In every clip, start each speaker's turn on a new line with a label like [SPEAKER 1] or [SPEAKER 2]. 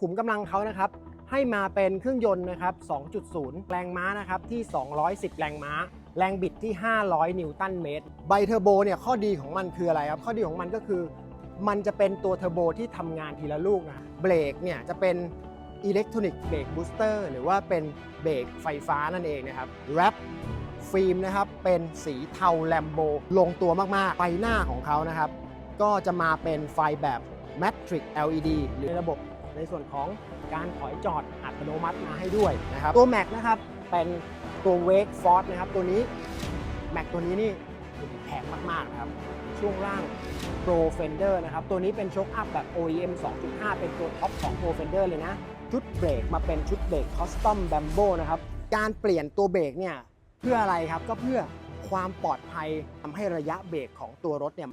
[SPEAKER 1] ขุมกำลังเขานะครับให้มาเป็นเครื่องยนต์นะครับ 2.0 แรงม้านะครับที่ 210 แรงม้า แรงบิดที่ 500 นิวตันเมตร ไบเทอร์โบเนี่ยข้อดีของมันคืออะไรครับ ข้อดีของมันก็คือ มันจะเป็นตัวเทอร์โบที่ทำงานทีละลูกนะ เบรกเนี่ยจะเป็นอิเล็กทรอนิกส์เบรกบูสเตอร์หรือว่าเป็นเบรกไฟฟ้านั่นเองนะครับ แรปฟิล์มนะครับเป็นสีเทาแลมโบลงตัวมากๆไฟหน้าของเขานะครับ ก็จะมาเป็นไฟแบบ Matrix LED หรือระบบ ในส่วนของการถอยจอดอัตโนมัติมาให้ด้วยนะครับตัว Mac นะครับเป็นตัว Wake Force นะครับตัวนี้ Mac ตัวนี้นี่แพงมากๆนะครับช่วงล่าง Pro Fender นะครับ ตัวนี้เป็นโชคอัพแบบ OEM 2.5 เป็นตัวท็อปของ Pro Fender เลยนะ ชุดเบรกมาเป็นชุดเบรก Custom Bambo นะครับ การเปลี่ยนตัวเบรกเนี่ย เพื่ออะไรครับ ก็เพื่อความปลอดภัยทำให้ระยะเบรกของตัวรถเนี่ย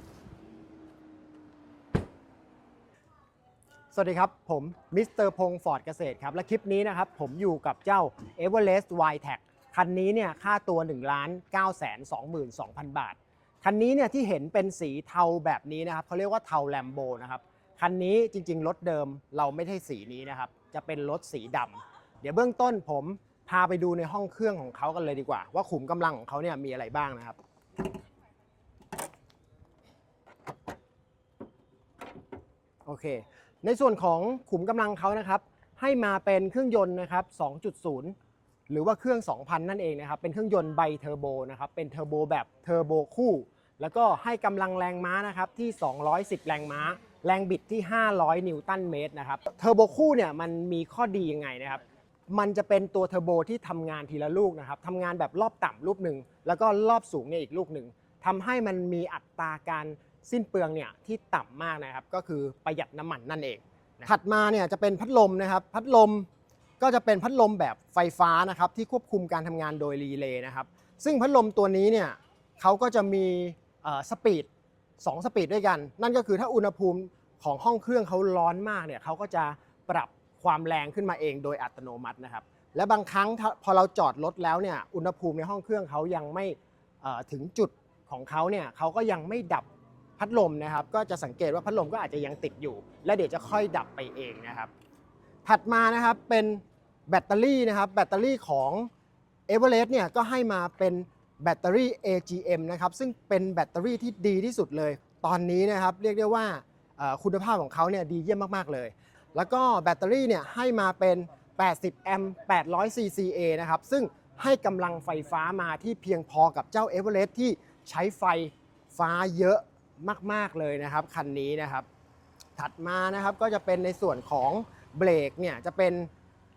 [SPEAKER 1] สวัสดีครับ ผมมิสเตอร์พงศ์ฟอร์ดเกษตรครับ และคลิปนี้นะครับ ผมอยู่กับเจ้า Everest y t e c คันนี้เนี่ยค่าตัว 1 9 2 2 0 0 0 บาท คันนี้เนี่ยที่เห็นเป็นสีเทาแบบนี้นะครับเขาเรียกว่าเทาแลมโบนะครับ คันนี้จริง ๆ รถเดิมเราไม่ใช่สีนี้นะครับ จะเป็นรถสีดำเดี๋ยวเบื้องต้นผมพาไปดูในห้องเครื่องของเขากันเลยดีกว่า ว่าขุมกำลังของเขาเนี่ยมีอะไรบ้างนะครับโอเค ในส่วนของขุมกำลังเขานะครับ ให้มาเป็นเครื่องยนต์นะครับ 2.0 หรือว่าเครื่อง 2,000 นั่นเองนะครับ เป็นเครื่องยนต์ไบเทอร์โบนะครับ เป็นเทอร์โบแบบเทอร์โบคู่ แล้วก็ให้กำลังแรงม้านะครับที่ 210 แรงม้า แรงบิดที่ 500 นิวตันเมตรนะครับ เทอร์โบคู่เนี่ยมันมีข้อดียังไงนะครับ มันจะเป็นตัวเทอร์โบที่ทำงานทีละลูกนะครับทำงานแบบรอบต่ำลูกหนึ่ง แล้วก็รอบสูงเนี่ยอีกลูกหนึ่งทำให้มันมีอัตราการ สิ้นเปลืองเนี่ยที่ต่ำมากนะครับก็คือประหยัดน้ำมันนั่นเอง ถัดมาเนี่ยจะเป็นพัดลมนะครับ พัดลมก็จะเป็นพัดลมแบบไฟฟ้านะครับที่ควบคุมการทำงานโดยรีเลย์นะครับ ซึ่งพัดลมตัวนี้เนี่ยเขาก็จะมีสปีดสองสปีดด้วยกัน นั่นก็คือถ้าอุณหภูมิของห้องเครื่องเขาร้อนมากเนี่ยเขาก็จะปรับความแรงขึ้นมาเองโดยอัตโนมัตินะครับ และบางครั้งถ้าพอเราจอดรถแล้วเนี่ยอุณหภูมิในห้องเครื่องเขายังไม่เอ่อถึงจุดของเขาเนี่ยเขาก็ยังไม่ดับ พัดลมนะครับก็จะสังเกตว่าพัดลมก็อาจจะยังติดอยู่ และเดี๋ยวจะค่อยดับไปเองนะครับ ถัดมานะครับเป็นแบตเตอรี่นะครับแบตเตอรี่ของ e v e r e s t เนี่ยก็ให้มาเป็นแบตเตอรี่ AGM นะครับซึ่งเป็นแบตเตอรี่ที่ดีที่สุดเลย ตอนนี้นะครับเรียกได้ว่าคุณภาพของเขาเนี่ยดีเยี่ยมมากๆเลย แล้วก็แบตเตอรี่เนี่ยให้มาเป็น 80 แอมป์ 800 CCA นะครับซึ่งให้กำลังไฟฟ้ามาที่เพียงพอกับเจ้า e v e r e s t ที่ใช้ไฟฟ้าเยอะ มาก ๆเลยนะครับ คันนี้นะครับ ถัดมานะครับก็จะเป็นในส่วนของเบรกเนี่ยจะเป็น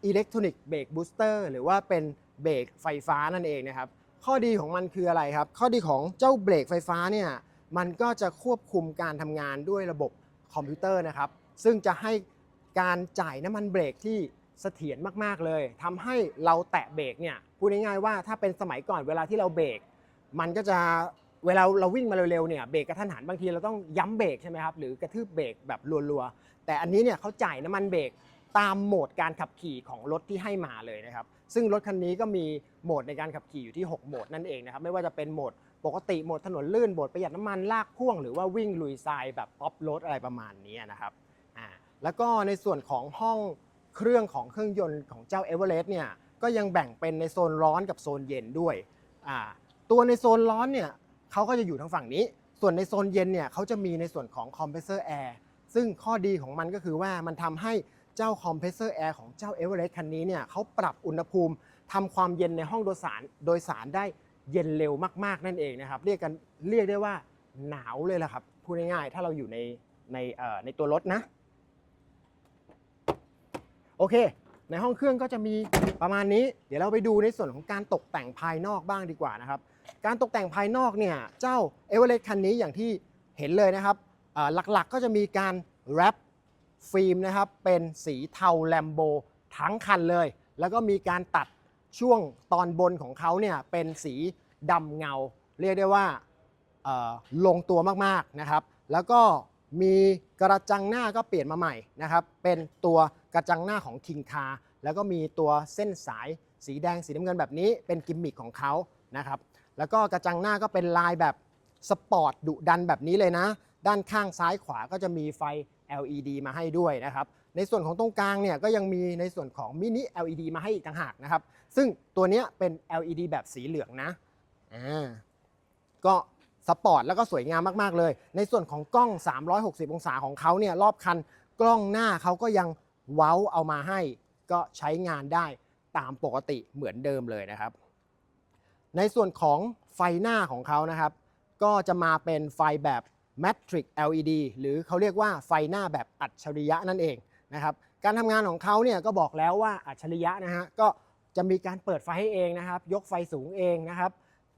[SPEAKER 1] อิเล็กทรอนิกส์เบรกบูสเตอร์หรือว่าเป็นเบรกไฟฟ้านั่นเองนะครับ ข้อดีของมันคืออะไรครับ ข้อดีของเจ้าเบรกไฟฟ้าเนี่ยมันก็จะควบคุมการทำงานด้วยระบบคอมพิวเตอร์นะครับ ซึ่งจะให้การจ่ายน้ำมันเบรกที่เสถียรมาก ๆ เลยทำให้เราแตะเบรกเนี่ยพูดง่ายๆว่าถ้าเป็นสมัยก่อนเวลาที่เราเบรกมันก็จะ เวลาเราวิ่งมาเร็วๆเนี่ยเบรกกระทันหันบางทีเราต้องย้ำเบรกใช่ไหมครับหรือกระทืบเบรกแบบรัวๆแต่อันนี้เนี่ยเขาจ่ายน้ำมันเบรกตามโหมดการขับขี่ของรถที่ให้มาเลยนะครับ ซึ่งรถคันนี้ก็มีโหมดในการขับขี่อยู่ที่ 6 โหมดนั่นเองนะครับ ไม่ว่าจะเป็นโหมดปกติโหมดถนนลื่นโหมดประหยัดน้ำมันลากพ่วงหรือว่าวิ่งลุยทรายแบบป๊อปรถอะไรประมาณนี้นะครับอ่าแล้วก็ในส่วนของห้องเครื่องของเครื่องยนต์ของเจ้า e v e r e s t เนี่ยก็ยังแบ่งเป็นในโซนร้อนกับโซนเย็นด้วยอ่าตัวในโซนร้อนเนี่ย เขาก็จะอยู่ทางฝั่งนี้ ส่วนในโซนเย็นเนี่ยเขาจะมีในส่วนของคอมเพรสเซอร์แอร์ซึ่งข้อดีของมันก็คือว่ามันทำให้เจ้าคอมเพรสเซอร์แอร์ของเจ้า e v e r e s t คันนี้เนี่ยเขาปรับอุณหภูมิทำความเย็นในห้องโดยสารโดยสารได้เย็นเร็วมากๆนั่นเองนะครับเรียกกันเรียกได้ว่าหนาวเลยละครับพูดง่ายๆถ้าเราอยู่ในในในตัวรถนะโอเค ในห้องเครื่องก็จะมีประมาณนี้ เดี๋ยวเราไปดูในส่วนของการตกแต่งภายนอกบ้างดีกว่านะครับ การตกแต่งภายนอกเนี่ยเจ้า e v e r e s t คันนี้อย่างที่เห็นเลยนะครับหลักๆก็จะมีการแรปฟิล์มนะครับเป็นสีเทาแลมโบทั้งคันเลย แล้วก็มีการตัดช่วงตอนบนของเขาเนี่ยเป็นสีดำเงา เรียกได้ว่าลงตัวมากๆนะครับ แล้วก็มีกระจังหน้าก็เปลี่ยนมาใหม่นะครับ เป็นตัวกระจังหน้าของคิงคาแล้วก็มีตัวเส้นสายสีแดงสีน้ำเงินแบบนี้เป็นกิมมิคของเขานะครับ แล้วก็กระจังหน้าก็เป็นลายแบบสปอร์ตดุดันแบบนี้เลยนะ ด้านข้างซ้ายขวาก็จะมีไฟ LED มาให้ด้วยนะครับ ในส่วนของตรงกลางเนี่ยก็ยังมีในส่วนของมินิ LED มาให้อีกต่างหากนะครับ ซึ่งตัวนี้เป็น LED แบบสีเหลืองนะอ่าก็สปอร์ตแล้วก็สวยงามมาก ๆ เลย ในส่วนของกล้อง 360 องศาของเขาเนี่ยรอบคันกล้องหน้าเขาก็ยังเว้าเอามาให้ ก็ใช้งานได้ตามปกติเหมือนเดิมเลยนะครับ ในส่วนของไฟหน้าของเขานะครับ ก็จะมาเป็นไฟแบบ Matrix LED หรือเขาเรียกว่าไฟหน้าแบบอัจฉริยะนั่นเองนะครับ การทำงานของเขาเนี่ยก็บอกแล้วว่าอัจฉริยะนะฮะก็จะมีการเปิดไฟให้เองนะครับ ยกไฟสูงเองนะครับ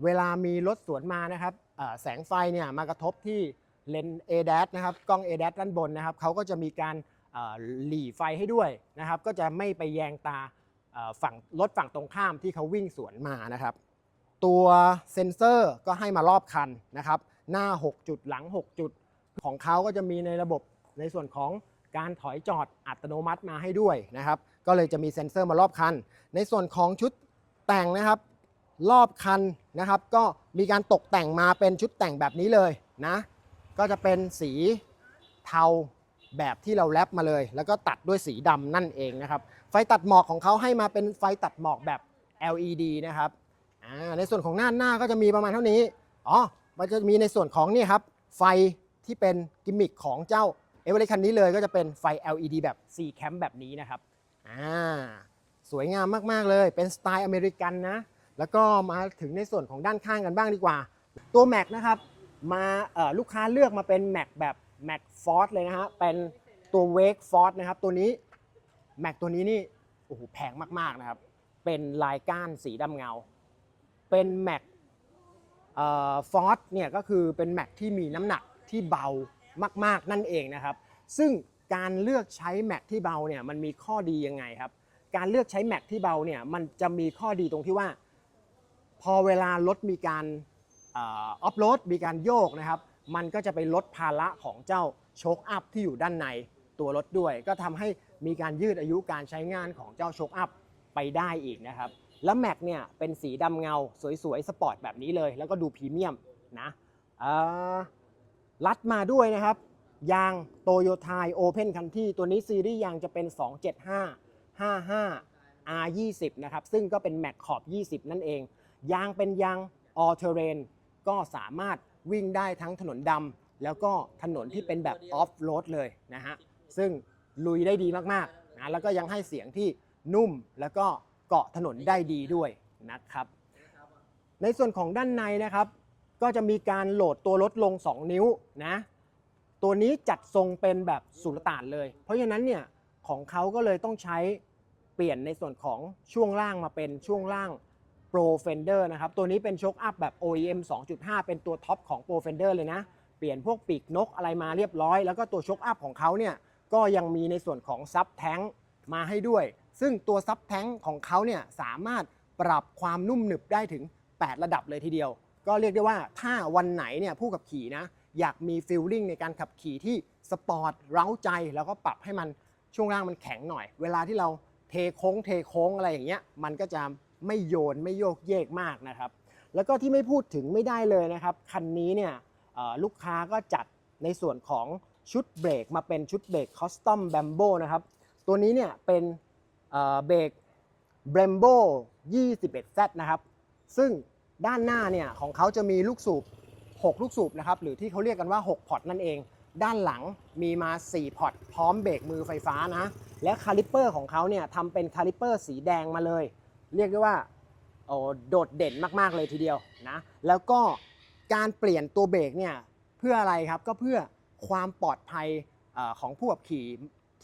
[SPEAKER 1] เวลามีรถสวนมานะครับแสงไฟเนี่ยมากระทบที่เลนส์ ADAS นะครับกล้อง ADAS ด้านบนนะครับเขาก็จะมีการหลีไฟให้ด้วยนะครับ ก็จะไม่ไปแยงตาฝั่งรถฝั่งตรงข้ามที่เขาวิ่งสวนมานะครับ ตัวเซ็นเซอร์ก็ให้มารอบคันนะครับ หน้า 6 จุดหลัง 6 จุด ของเขาก็จะมีในระบบในส่วนของการถอยจอดอัตโนมัติมาให้ด้วยนะครับ ก็เลยจะมีเซ็นเซอร์มารอบคัน ในส่วนของชุดแต่งนะครับ รอบคันนะครับ ก็มีการตกแต่งมาเป็นชุดแต่งแบบนี้เลยนะ ก็จะเป็นสีเทาแบบที่เราแรปมาเลย แล้วก็ตัดด้วยสีดำนั่นเองนะครับ ไฟตัดหมอกของเขาให้มาเป็นไฟตัดหมอกแบบ LED นะครับ อ่าในส่วนของหน้าหน้าก็จะมีประมาณเท่านี้อ๋อมันจะมีในส่วนของนี่ครับไฟที่เป็นกิมมิคของเจ้าเอเวอเรคันนี้เลยก็จะเป็นไฟ LED แบบ C cam แบบนี้นะครับอ่าสวยงามมากๆเลยเป็นสไตล์อเมริกันนะ แล้วก็มาถึงในส่วนของด้านข้างกันบ้างดีกว่า ตัว Mac นะครับมาลูกค้าเลือกมาเป็น Mac แบบ Mac Force เลยนะฮะเป็นตัว Wake Force นะครับตัวนี้ Mac ตัวนี้นี่โอ้โหแพงมากๆนะครับเป็นลายก้านสีดำเงา เป็น Mac ฟอร์สเนี่ยก็คือเป็น Mac ที่มีน้ำหนักที่เบามากๆนั่นเองนะครับ ซึ่งการเลือกใช้ Mac ที่เบาเนี่ยมันมีข้อดียังไงครับ การเลือกใช้ Mac ที่เบาเนี่ยมันจะมีข้อดีตรงที่ว่า พอเวลารถมีการออฟโรดมีการโยกนะครับ มันก็จะไปลดภาระของเจ้าโชคอัพที่อยู่ด้านในตัวรถด้วย ก็ทำให้มีการยืดอายุการใช้งานของเจ้าโชคอัพไปได้อีกนะครับ แล้วแม็กเนี่ยเป็นสีดำเงาสวยๆ สปอร์ตแบบนี้เลย แล้วก็ดูพรีเมียมนะรัดมาด้วยนะครับ ยางโตโยต้าโอเพนคันที่ตัวนี้ซีรีส์ยางจะเป็น 275 55 R20 นะครับ ซึ่งก็เป็นแม็กขอบ 20 นั่นเอง ยางเป็นยาง all terrain ก็สามารถวิ่งได้ทั้งถนนดำแล้วก็ถนนที่เป็นแบบ off road เลยนะฮะ ซึ่งลุยได้ดีมากๆนะแล้วก็ยังให้เสียงที่นุ่มแล้วก็ เกาะถนนได้ดีด้วยนะครับ ในส่วนของด้านในนะครับ ก็จะมีการโหลดตัวรถลง 2 นิ้วนะ ตัวนี้จัดทรงเป็นแบบสุลต่านเลย เพราะฉะนั้นเนี่ยของเขาก็เลยต้องใช้เปลี่ยนในส่วนของช่วงล่างมาเป็นช่วงล่าง Pro Fender นะครับ ตัวนี้เป็นโชคอัพแบบ OEM 2.5 เป็นตัวท็อปของ Pro Fender เลยนะ เปลี่ยนพวกปีกนกอะไรมาเรียบร้อย แล้วก็ตัวโชคอัพของเขาเนี่ยก็ยังมีในส่วนของซับแท้งมาให้ด้วย ซึ่งตัวซับแท้งของเขาเนี่ยสามารถปรับความนุ่มหนึบได้ถึง 8 ระดับเลยทีเดียว ก็เรียกได้ว่าถ้าวันไหนเนี่ยผู้ขับขี่นะอยากมีฟีลลิ่งในการขับขี่ที่สปอร์ตเร้าใจ แล้วก็ปรับให้มันช่วงล่างมันแข็งหน่อย เวลาที่เราเทโค้งเทโค้งอะไรอย่างเงี้ยมันก็จะไม่โยนไม่โยกเยกมากนะครับ แล้วก็ที่ไม่พูดถึงไม่ได้เลยนะครับ คันนี้เนี่ยลูกค้าก็จัดในส่วนของชุดเบรกมาเป็นชุดเบรกคอสตอมแบมโบนะครับ ตัวนี้เนี่ยเป็น เอ่อเบรก Brembo 21Z นะครับ ซึ่งด้านหน้าเนี่ยของเขาจะมีลูกสูบ 6 ลูกสูบนะครับ หรือที่เขาเรียกกันว่า 6 พอร์ตนั่นเอง ด้านหลังมีมา 4 พอร์ตพร้อมเบรกมือไฟฟ้านะ และคาลิปเปอร์ของเขาเนี่ยทำเป็นคาลิปเปอร์สีแดงมาเลย เรียกได้ว่าโอ้โดดเด่นมากๆเลยทีเดียวนะ แล้วก็การเปลี่ยนตัวเบรกเนี่ยเพื่ออะไรครับ ก็เพื่อความปลอดภัยของผู้ขับขี่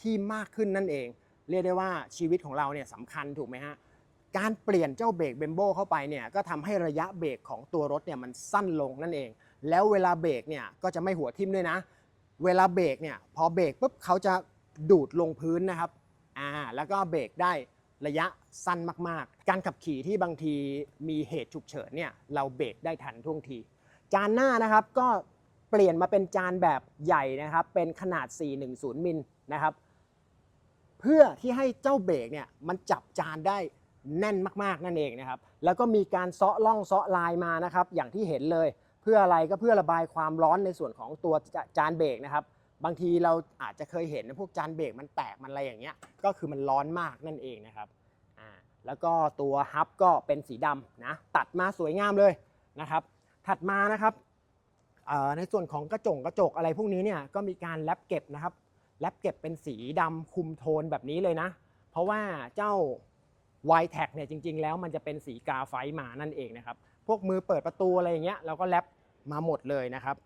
[SPEAKER 1] ที่มากขึ้นนั่นเอง เรียกได้ว่าชีวิตของเราเนี่ยสำคัญถูกไหมฮะการเปลี่ยนเจ้าเบรกเบมโบเข้าไปเนี่ยก็ทำให้ระยะเบรกของตัวรถเนี่ยมันสั้นลงนั่นเอง แล้วเวลาเบรกเนี่ยก็จะไม่หัวทิ่มด้วยนะ เวลาเบรกเนี่ยพอเบรกปุ๊บเขาจะดูดลงพื้นนะครับอ่าแล้วก็เบรกได้ระยะสั้นมากๆ การขับขี่ที่บางทีมีเหตุฉุกเฉินเนี่ยเราเบรกได้ทันท่วงที จานหน้านะครับก็เปลี่ยนมาเป็นจานแบบใหญ่นะครับ เป็นขนาด 410 มิลนะครับ เพื่อที่ให้เจ้าเบรกเนี่ยมันจับจานได้แน่นมากๆนั่นเองนะครับ แล้วก็มีการเซาะล่องเซาะลายมานะครับ อย่างที่เห็นเลย เพื่ออะไรก็เพื่อระบายความร้อนในส่วนของตัวจานเบรกนะครับ บางทีเราอาจจะเคยเห็นนะพวกจานเบรกมันแตกมันอะไรอย่างเงี้ย ก็คือมันร้อนมากนั่นเองนะครับอ่าแล้วก็ตัวฮับก็เป็นสีดำนะตัดมาสวยงามเลยนะครับ ถัดมานะครับในส่วนของกระจกกระจกอะไรพวกนี้เนี่ยก็มีการแลปเก็บนะครับ แลปเก็บเป็นสีดำคุมโทนแบบนี้เลยนะ เพราะว่าเจ้า y t a g เนี่ยจริง ๆ แล้วมันจะเป็นสีกาไฟมานั่นเองนะครับ พวกมือเปิดประตูอะไรอย่างเงี้ยเราก็แลปมาหมดเลยนะครับ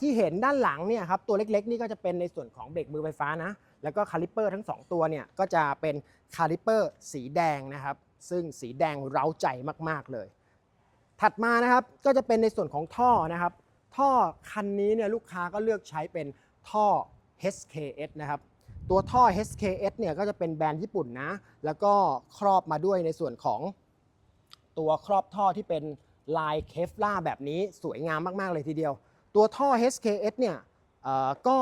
[SPEAKER 1] ที่เห็นด้านหลังเนี่ยครับตัวเล็กๆ นี่ก็จะเป็นในส่วนของเบรกมือไฟฟ้านะ แล้วก็คาลิปเปอร์ทั้ง 2 ตัวเนี่ยก็จะเป็นคาลิปเปอร์สีแดงนะครับ ซึ่งสีแดงเร้าใจมากๆเลย ถัดมานะครับก็จะเป็นในส่วนของท่อนะครับ ท่อคันนี้เนี่ยลูกค้าก็เลือกใช้เป็น ท่อ HKS นะครับ ตัวท่อ HKS เนี่ยก็จะเป็นแบรนด์ญี่ปุ่นนะ แล้วก็ครอบมาด้วยในส่วนของตัวครอบท่อที่เป็นลายเคฟล่าแบบนี้สวยงามมาก ๆ เลยทีเดียว ตัวท่อ HKS เนี่ยก็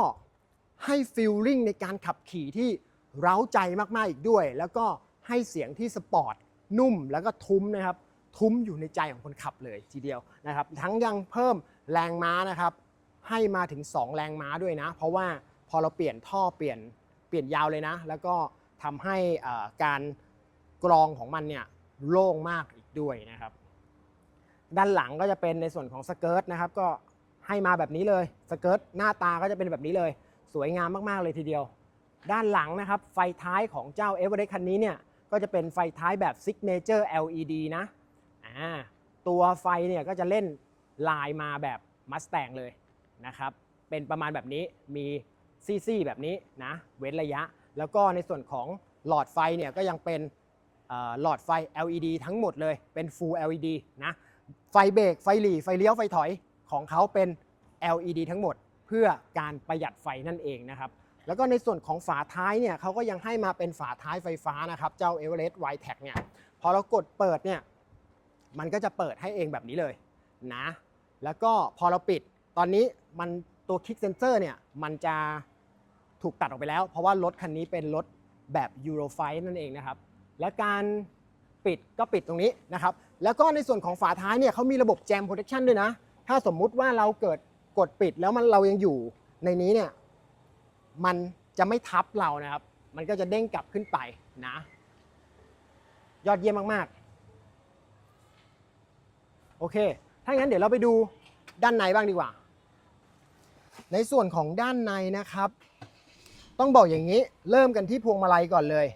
[SPEAKER 1] ให้ฟีลลิ่งในการขับขี่ที่เร้าใจมาก ๆ อีกด้วย แล้วก็ให้เสียงที่สปอร์ตนุ่มแล้วก็ทุ้มนะครับ ทุ้มอยู่ในใจของคนขับเลยทีเดียวนะครับ ทั้งยังเพิ่มแรงม้านะครับ ให้มาถึง 2 แรงม้าด้วยนะ เพราะว่าพอเราเปลี่ยนท่อเปลี่ยนเปลี่ยนยาวเลยนะ แล้วก็ทำให้การกรองของมันเนี่ยโล่งมากอีกด้วยนะครับ ด้านหลังก็จะเป็นในส่วนของสเกิร์ตนะครับ ก็ให้มาแบบนี้เลยสเกิร์ตหน้าตาก็จะเป็นแบบนี้เลย สวยงามมากๆเลยทีเดียว ด้านหลังนะครับ ไฟท้ายของเจ้า e v e r e s t คันนี้เนี่ยก็จะเป็นไฟท้ายแบบ Signature LED นะ ตัวไฟเนี่ยก็จะเล่นลายมาแบบ Mustang เลย นะครับ เป็นประมาณแบบนี้มีซี่ๆแบบนี้นะเว้นระยะ แล้วก็ในส่วนของหลอดไฟเนี่ยก็ยังเป็นหลอดไฟ LED ทั้งหมดเลยเป็น Full LED นะไฟเบรกไฟหลีไฟเลี้ยวไฟถอยของเขาเป็น LED ทั้งหมดเพื่อการประหยัดไฟนั่นเองนะครับ แล้วก็ในส่วนของฝาท้ายเนี่ยเขาก็ยังให้มาเป็นฝาท้ายไฟฟ้านะครับ เจ้า e v e r e s t y t e c เนี่ยพอเรากดเปิดเนี่ยมันก็จะเปิดให้เองแบบนี้เลยนะแล้วก็พอเราปิด ตอนนี้มันตัวคลิกเซนเซอร์เนี่ยมันจะถูกตัดออกไปแล้ว เพราะว่ารถคันนี้เป็นรถแบบ Euro 5นั่นเองนะครับ และการปิดก็ปิดตรงนี้นะครับ แล้วก็ในส่วนของฝาท้ายเนี่ยเขามีระบบ Jam Protection ด้วยนะ ถ้าสมมุติว่าเราเกิดกดปิดแล้วมันเรายังอยู่ในนี้เนี่ยมันจะไม่ทับเรานะครับ มันก็จะเด้งกลับขึ้นไปนะ ยอดเยี่ยมมากๆ โอเค ถ้างั้นเดี๋ยวเราไปดูด้านในบ้างดีกว่า ในส่วนของด้านในนะครับ ต้องบอกอย่างนี้เริ่มกันที่พวงมาลัยก่อนเลย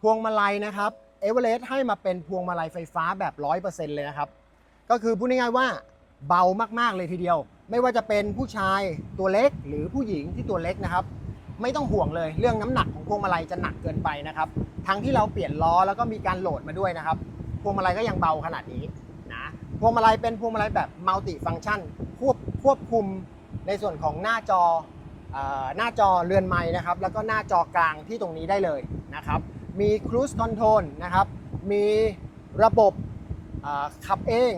[SPEAKER 1] พวงมาลัยนะครับเอเวอเรสต์ให้มาเป็นพวงมาลัยไฟฟ้าแบบ 100%เลยนะครับ ก็คือพูดง่ายๆว่าเบามากๆเลยทีเดียว ไม่ว่าจะเป็นผู้ชายตัวเล็กหรือผู้หญิงที่ตัวเล็กนะครับ ไม่ต้องห่วงเลยเรื่องน้ำหนักของพวงมาลัยจะหนักเกินไปนะครับ ทั้งที่เราเปลี่ยนล้อแล้วก็มีการโหลดมาด้วยนะครับ พวงมาลัยก็ยังเบาขนาดนี้นะพวงมาลัยเป็นพวงมาลัยแบบมัลติฟัง c t ชันควบควบคุม ในส่วนของหน้าจอหน้าจอเรือนไม้นะครับ แล้วก็หน้าจอกลางที่ตรงนี้ได้เลยนะครับ มี Cruise Control นะครับ มีระบบขับเอง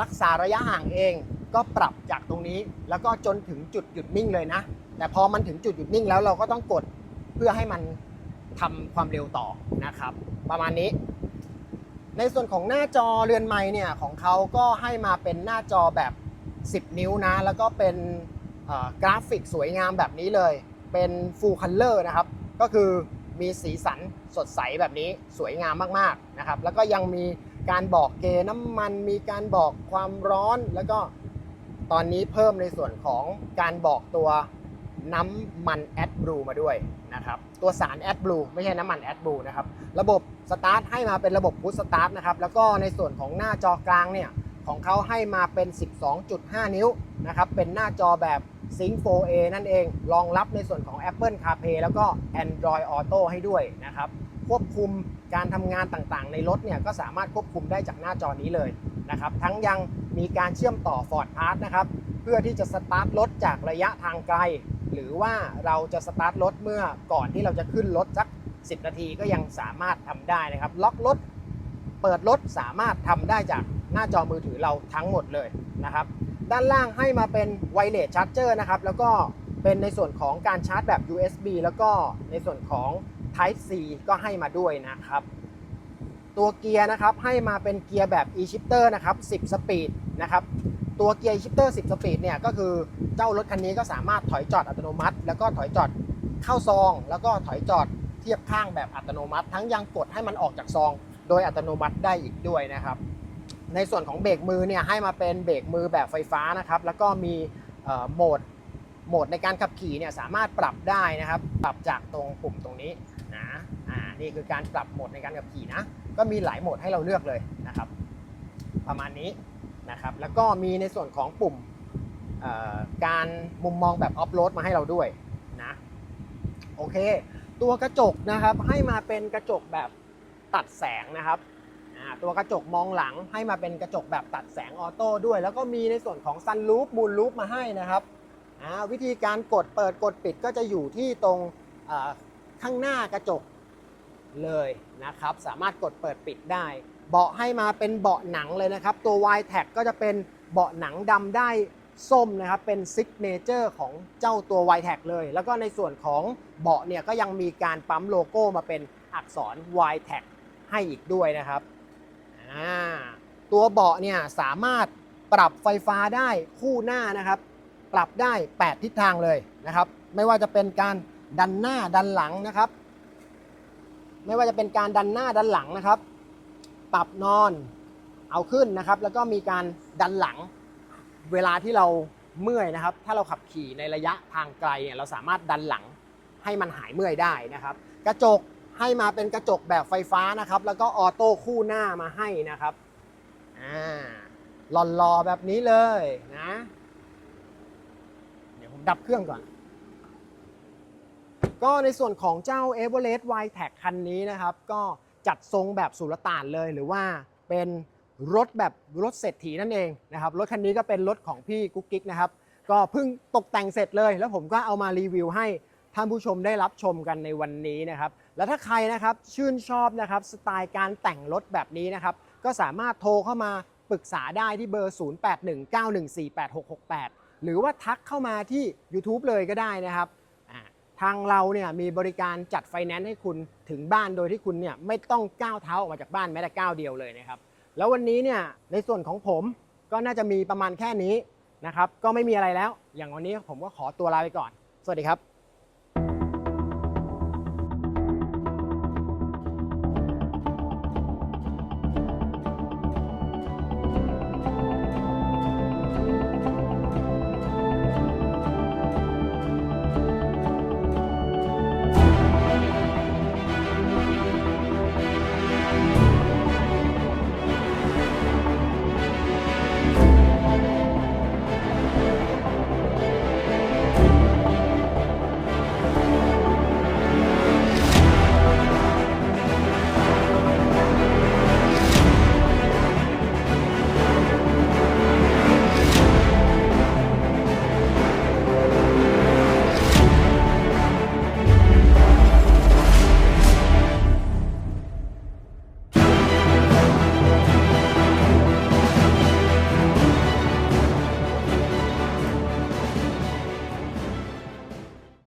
[SPEAKER 1] รักษาระยะห่างเอง ก็ปรับจากตรงนี้ แล้วก็จนถึงจุดหยุดนิ่งเลยนะ แต่พอมันถึงจุดหยุดนิ่งแล้วเราก็ต้องกดเพื่อให้มันทำความเร็วต่อนะครับ ประมาณนี้ ในส่วนของหน้าจอเรือนไม้เนี่ยของเขาก็ให้มาเป็นหน้าจอแบบ 10 นิ้วนะ แล้วก็เป็นกราฟิกสวยงามแบบนี้เลย เป็น Full Color นะครับ ก็คือมีสีสันสดใสแบบนี้สวยงามมากๆนะครับ แล้วก็ยังมีการบอกเกน้ำมัน มีการบอกความร้อน แล้วก็ตอนนี้เพิ่มในส่วนของการบอกตัวน้ำมันแอดบลูมาด้วยนะครับ ตัวสารแอดบลูไม่ใช่น้ำมันแอดบลูนะครับ ระบบสตาร์ทให้มาเป็นระบบพุชสตาร์ทนะครับ แล้วก็ในส่วนของหน้าจอกลางเนี่ย ของเขาให้มาเป็น 12.5 นิ้วนะครับ เป็นหน้าจอแบบ Sync 4A นั่นเอง รองรับในส่วนของ Apple CarPlay แล้วก็ Android Auto ให้ด้วยนะครับ ควบคุมการทำงานต่างๆ ในรถเนี่ยก็สามารถควบคุมได้จากหน้าจอนี้เลยนะครับ ทั้งยังมีการเชื่อมต่อ Ford Pass นะครับ เพื่อที่จะสตาร์ทรถจากระยะทางไกล หรือว่าเราจะสตาร์ทรถเมื่อก่อนที่เราจะขึ้นรถสัก 10 นาทีก็ยังสามารถทำได้นะครับ ล็อกรถ เปิดรถสามารถทำได้จาก หน้าจอมือถือเราทั้งหมดเลยนะครับ ด้านล่างให้มาเป็นไวเลสชาร์จเจอร์นะครับ แล้วก็เป็นในส่วนของการชาร์จแบบ USB แล้วก็ในส่วนของ Type C ก็ให้มาด้วยนะครับ ตัวเกียร์นะครับให้มาเป็นเกียร์แบบ e-shifter นะครับ 10 สปีดนะครับ ตัวเกียร์ชิปเตอร์10 สปีดเนี่ยก็คือเจ้ารถคันนี้ก็สามารถถอยจอดอัตโนมัติ แล้วก็ถอยจอดเข้าซอง แล้วก็ถอยจอดเทียบข้างแบบอัตโนมัติ ทั้งยังกดให้มันออกจากซอง โดยอัตโนมัติได้อีกด้วยนะครับ ในส่วนของเบรกมือเนี่ยให้มาเป็นเบรกมือแบบไฟฟ้านะครับ แล้วก็มีโหมดโหมดในการขับขี่เนี่ยสามารถปรับได้นะครับ ปรับจากตรงปุ่มตรงนี้นะอ่านี่คือการปรับโหมดในการขับขี่นะ ก็มีหลายโหมดให้เราเลือกเลยนะครับ ประมาณนี้นะครับ แล้วก็มีในส่วนของปุ่มการมุมมองแบบออฟโรดมาให้เราด้วยนะโอเค ตัวกระจกนะครับให้มาเป็นกระจกแบบตัดแสงนะครับ ตัวกระจกมองหลังให้มาเป็นกระจกแบบตัดแสงออโต้ด้วย แล้วก็มีในส่วนของซันลูปมูลลูปมาให้นะครับอ่าวิธีการกดเปิดกดปิดก็จะอยู่ที่ตรงข้างหน้ากระจกเลยนะครับ สามารถกดเปิดปิดได้ เบาะให้มาเป็นเบาะหนังเลยนะครับ ตัว y t a g ก็จะเป็นเบาะหนังดำได้ส้มนะครับ เป็นซิกเนเจอร์ของเจ้าตัว y t a g เลย แล้วก็ในส่วนของเบาะเนี่ยก็ยังมีการปั๊มโลโก้มาเป็นอักษร y t a g ให้อีกด้วยนะครับ อ่าตัวเบาะเนี่ยสามารถปรับไฟฟ้าได้คู่หน้านะครับ ปรับได้ 8 ทิศทางเลยนะครับ ไม่ว่าจะเป็นการดันหน้าดันหลังนะครับ ไม่ว่าจะเป็นการดันหน้าดันหลังนะครับ ปรับนอนเอาขึ้นนะครับ แล้วก็มีการดันหลังเวลาที่เราเมื่อยนะครับ ถ้าเราขับขี่ในระยะทางไกลเนี่ยเราสามารถดันหลังให้มันหายเมื่อยได้นะครับ กระจก ให้มาเป็นกระจกแบบไฟฟ้านะครับ แล้วก็ออโต้คู่หน้ามาให้นะครับอ่าหล่อๆแบบนี้เลยนะ เดี๋ยวผมดับเครื่องก่อน ก็ในส่วนของเจ้า e v e r e s t y t a g คันนี้นะครับ ก็จัดทรงแบบสุลต่านเลยหรือว่าเป็นรถแบบรถเศรษฐีนั่นเองนะครับ รถคันนี้ก็เป็นรถของพี่กุ๊กกิ๊กนะครับ ก็เพิ่งตกแต่งเสร็จเลย แล้วผมก็เอามารีวิวให้ท่านผู้ชมได้รับชมกันในวันนี้นะครับ แล้วถ้าใครนะครับชื่นชอบนะครับสไตล์การแต่งรถแบบนี้นะครับก็สามารถโทรเข้ามาปรึกษาได้ที่เบอร์ 0819148668 หรือว่าทักเข้ามาที่ YouTube เลยก็ได้นะครับทางเราเนี่ยมีบริการจัดไฟแนนซ์ให้คุณถึงบ้านโดยที่คุณเนี่ยไม่ต้องก้าวเท้าออกมาจากบ้านแม้แต่ก้าวเดียวเลยนะครับ แล้ววันนี้เนี่ยในส่วนของผมก็น่าจะมีประมาณแค่นี้นะครับ ก็ไม่มีอะไรแล้ว อย่างวันนี้ผมก็ขอตัวลาไปก่อน สวัสดีครับ